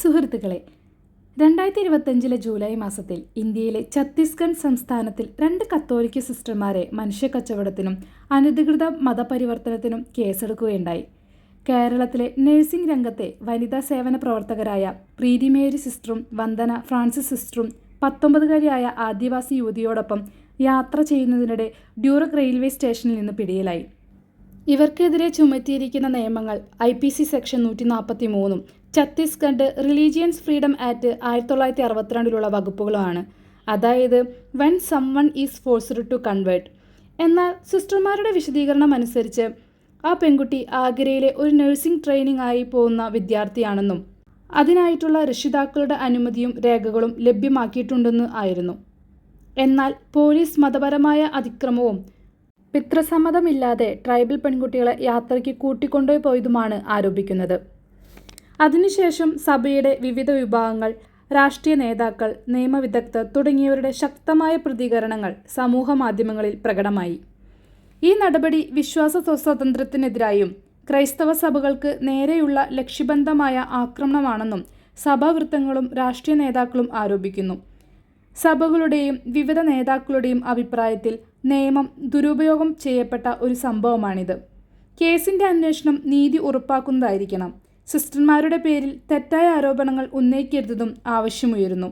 സുഹൃത്തുക്കളെ രണ്ടായിരത്തി ഇരുപത്തഞ്ചിലെ ജൂലൈ മാസത്തിൽ ഇന്ത്യയിലെ ഛത്തീസ്ഗഡ് സംസ്ഥാനത്തിൽ രണ്ട് കത്തോലിക്ക സിസ്റ്റർമാരെ മനുഷ്യക്കച്ചവടത്തിനും അനധികൃത മതപരിവർത്തനത്തിനും കേസെടുക്കുകയുണ്ടായി. കേരളത്തിലെ നഴ്സിംഗ് രംഗത്തെ വനിതാ സേവന പ്രവർത്തകരായ പ്രീതി മേരി സിസ്റ്ററും വന്ദന ഫ്രാൻസിസ് സിസ്റ്ററും പത്തൊമ്പതുകാരിയായ ആദിവാസി യുവതിയോടൊപ്പം യാത്ര ചെയ്യുന്നതിനിടെ ഡ്യൂറക് റെയിൽവേ സ്റ്റേഷനിൽ നിന്ന് പിടിയിലായി. ഇവർക്കെതിരെ ചുമത്തിയിരിക്കുന്ന നിയമങ്ങൾ ഐ പി സി സെക്ഷൻ നൂറ്റി നാൽപ്പത്തി മൂന്നും ഛത്തീസ്ഗഡ് റിലീജിയൻസ് ഫ്രീഡം ആക്ട് ആയിരത്തി തൊള്ളായിരത്തി അറുപത്തിരണ്ടിലുള്ള വകുപ്പുകളാണ്. അതായത് when someone is forced to convert എന്നാൽ സിസ്റ്റർമാരുടെ വിശദീകരണം അനുസരിച്ച് ആ പെൺകുട്ടി ആഗ്രയിലെ ഒരു നഴ്സിംഗ് ട്രെയിനിങ് ആയി പോകുന്ന വിദ്യാർത്ഥിയാണെന്നും അതിനായിട്ടുള്ള രക്ഷിതാക്കളുടെ അനുമതിയും രേഖകളും ലഭ്യമാക്കിയിട്ടുണ്ടെന്ന് ആയിരുന്നു. എന്നാൽ പോലീസ് മതപരമായ അതിക്രമവും പിത്രസമ്മതമില്ലാതെ ട്രൈബൽ പെൺകുട്ടികളെ യാത്രയ്ക്ക് കൂട്ടിക്കൊണ്ടുപോയി പോയതുമാണ് ആരോപിക്കുന്നത്. അതിനുശേഷം സഭയുടെ വിവിധ വിഭാഗങ്ങൾ രാഷ്ട്രീയ നേതാക്കൾ നിയമവിദഗ്ധർ തുടങ്ങിയവരുടെ ശക്തമായ പ്രതികരണങ്ങൾ സമൂഹ മാധ്യമങ്ങളിൽ പ്രകടമായി. ഈ നടപടി വിശ്വാസ സ്വാതന്ത്ര്യത്തിനെതിരായും ക്രൈസ്തവ സഭകൾക്ക് നേരെയുള്ള ലക്ഷ്യബന്ധമായ ആക്രമണമാണെന്നും സഭാവൃത്തങ്ങളും രാഷ്ട്രീയ നേതാക്കളും ആരോപിക്കുന്നു. സഭകളുടെയും വിവിധ നേതാക്കളുടെയും അഭിപ്രായത്തിൽ നിയമം ദുരുപയോഗം ചെയ്യപ്പെട്ട ഒരു സംഭവമാണിത്. കേസിന്റെ അന്വേഷണം നീതി ഉറപ്പാക്കുന്നതായിരിക്കണം. സിസ്റ്റർമാരുടെ പേരിൽ തെറ്റായ ആരോപണങ്ങൾ ഉന്നയിക്കരുതെന്നും ആവശ്യമുയരുന്നു.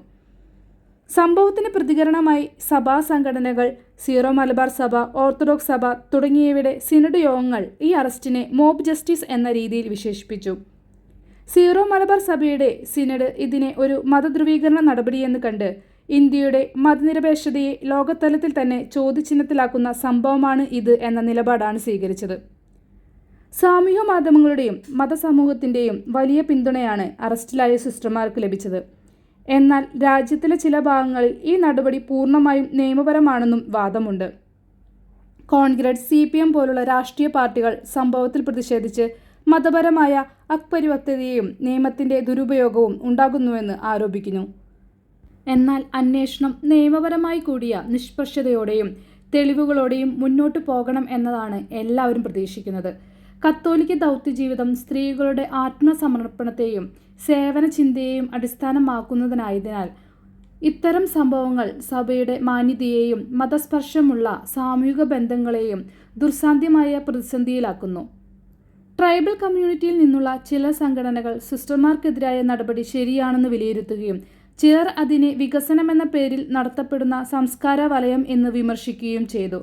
സംഭവത്തിന് പ്രതികരണമായി സഭാ സംഘടനകൾ സീറോ മലബാർ സഭ ഓർത്തഡോക്സ് സഭ തുടങ്ങിയവയുടെ സിനഡ് യോഗങ്ങൾ ഈ അറസ്റ്റിനെ മോബ് ജസ്റ്റിസ് എന്ന രീതിയിൽ വിശേഷിപ്പിച്ചു. സീറോ മലബാർ സഭയുടെ സിനഡ് ഇതിനെ ഒരു മതധ്രുവീകരണ നടപടിയെന്ന് കണ്ട് ഇന്ത്യയുടെ മതനിരപേക്ഷതയെ ലോകതലത്തിൽ തന്നെ ചോദ്യചിഹ്നത്തിലാക്കുന്ന സംഭവമാണ് ഇത് എന്ന നിലപാടാണ് സ്വീകരിച്ചത്. സാമൂഹ്യ മാധ്യമങ്ങളുടെയും മതസമൂഹത്തിന്റെയും വലിയ പിന്തുണയാണ് അറസ്റ്റിലായ സിസ്റ്റർമാർക്ക് ലഭിച്ചത്. എന്നാൽ രാജ്യത്തിലെ ചില ഭാഗങ്ങളിൽ ഈ നടപടി പൂർണമായും നിയമപരമാണെന്നും വാദമുണ്ട്. കോൺഗ്രസ് സി പി എം പോലുള്ള രാഷ്ട്രീയ പാർട്ടികൾ സംഭവത്തിൽ പ്രതിഷേധിച്ച് മതപരമായ അപരിവക്തതയും നിയമത്തിന്റെ ദുരുപയോഗവും ഉണ്ടാകുന്നുവെന്ന് ആരോപിക്കുന്നു. എന്നാൽ അന്വേഷണം നിയമപരമായി കൂടിയ നിഷ്പക്ഷതയോടെയും തെളിവുകളോടെയും മുന്നോട്ട് പോകണം എന്നതാണ് എല്ലാവരും പ്രതീക്ഷിക്കുന്നത്. കത്തോലിക്ക ദൗത്യജീവിതം സ്ത്രീകളുടെ ആത്മസമർപ്പണത്തെയും സേവന ചിന്തയെയും അടിസ്ഥാനമാക്കുന്നതിനായതിനാൽ ഇത്തരം സംഭവങ്ങൾ സഭയുടെ മാന്യതയെയും മതസ്പർശമുള്ള സാമൂഹിക ബന്ധങ്ങളെയും ദുർസാധ്യമായ പ്രതിസന്ധിയിലാക്കുന്നു. ട്രൈബൽ കമ്മ്യൂണിറ്റിയിൽ നിന്നുള്ള ചില സംഘടനകൾ സിസ്റ്റർമാർക്കെതിരായ നടപടി ശരിയാണെന്ന് വിലയിരുത്തുകയും ചിലർ അതിനെ വികസനമെന്ന പേരിൽ നടത്തപ്പെടുന്ന സംസ്കാര വലയം എന്ന് വിമർശിക്കുകയും ചെയ്തു.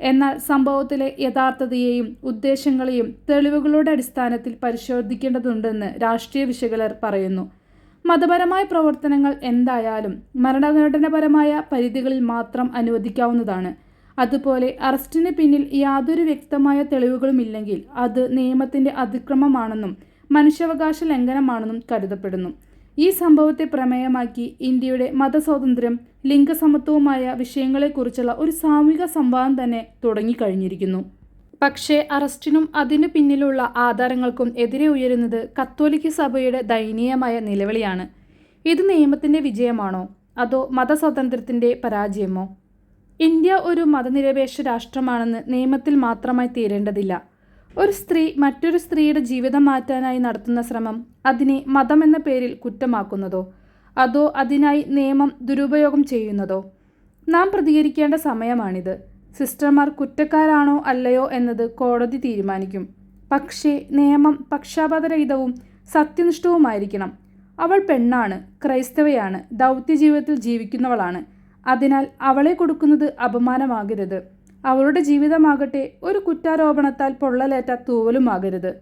എന്നാൽ സംഭവത്തിലെ യഥാർത്ഥതയെയും ഉദ്ദേശങ്ങളെയും തെളിവുകളുടെ അടിസ്ഥാനത്തിൽ പരിശോധിക്കേണ്ടതുണ്ടെന്ന് രാഷ്ട്രീയ വിശകലർ പറയുന്നു. മതപരമായ പ്രവർത്തനങ്ങൾ എന്തായാലും മരണഘടനപരമായ പരിധികളിൽ മാത്രം അനുവദിക്കാവുന്നതാണ്. അതുപോലെ അറസ്റ്റിന് പിന്നിൽ യാതൊരു വ്യക്തമായ തെളിവുകളുമില്ലെങ്കിൽ അത് നിയമത്തിന്റെ അതിക്രമമാണെന്നും മനുഷ്യാവകാശ ലംഘനമാണെന്നും കരുതപ്പെടുന്നു. ഈ സംഭവത്തെ പ്രമേയമാക്കി ഇന്ത്യയുടെ മതസ്വാതന്ത്ര്യം ലിംഗസമത്വവുമായ വിഷയങ്ങളെക്കുറിച്ചുള്ള ഒരു സാമൂഹിക സംവാദം തന്നെ തുടങ്ങിക്കഴിഞ്ഞിരിക്കുന്നു. പക്ഷേ അറസ്റ്റിനും അതിനു പിന്നിലുള്ള ആധാരങ്ങൾക്കും എതിരെ ഉയരുന്നത് കത്തോലിക്ക സഭയുടെ ദയനീയമായ നിലവിളിയാണ്. ഇത് നിയമത്തിന്റെ വിജയമാണോ? അതോ മതസ്വാതന്ത്ര്യത്തിന്റെ പരാജയമോ? ഇന്ത്യ ഒരു മതനിരപേക്ഷ രാഷ്ട്രമാണെന്ന് നിയമത്തിൽ മാത്രമായി തീരേണ്ടതില്ല. ഒരു സ്ത്രീ മറ്റൊരു സ്ത്രീയുടെ ജീവിതം മാറ്റാനായി നടത്തുന്ന ശ്രമം അതിനെ മതം എന്ന പേരിൽ കുറ്റമാക്കുന്നതോ അതോ അതിനായി നിയമം ദുരുപയോഗം ചെയ്യുന്നതോ? നാം പ്രതികരിക്കേണ്ട സമയമാണിത്. സിസ്റ്റർമാർ കുറ്റക്കാരാണോ അല്ലയോ എന്നത് കോടതി തീരുമാനിക്കും. പക്ഷേ നിയമം പക്ഷാപാതരഹിതവും സത്യനിഷ്ഠവുമായിരിക്കണം. അവൾ പെണ്ണാണ് ക്രൈസ്തവയാണ് ദൗത്യ ജീവിതത്തിൽ ജീവിക്കുന്നവളാണ്. അതിനാൽ അവളെ കൊടുക്കുന്നത് അപമാനമാകരുത്. അവളുടെ ജീവിതമാകട്ടെ ഒരു കുറ്റാരോപണത്താൽ പൊള്ളലേറ്റ തൂവലുമാകരുത്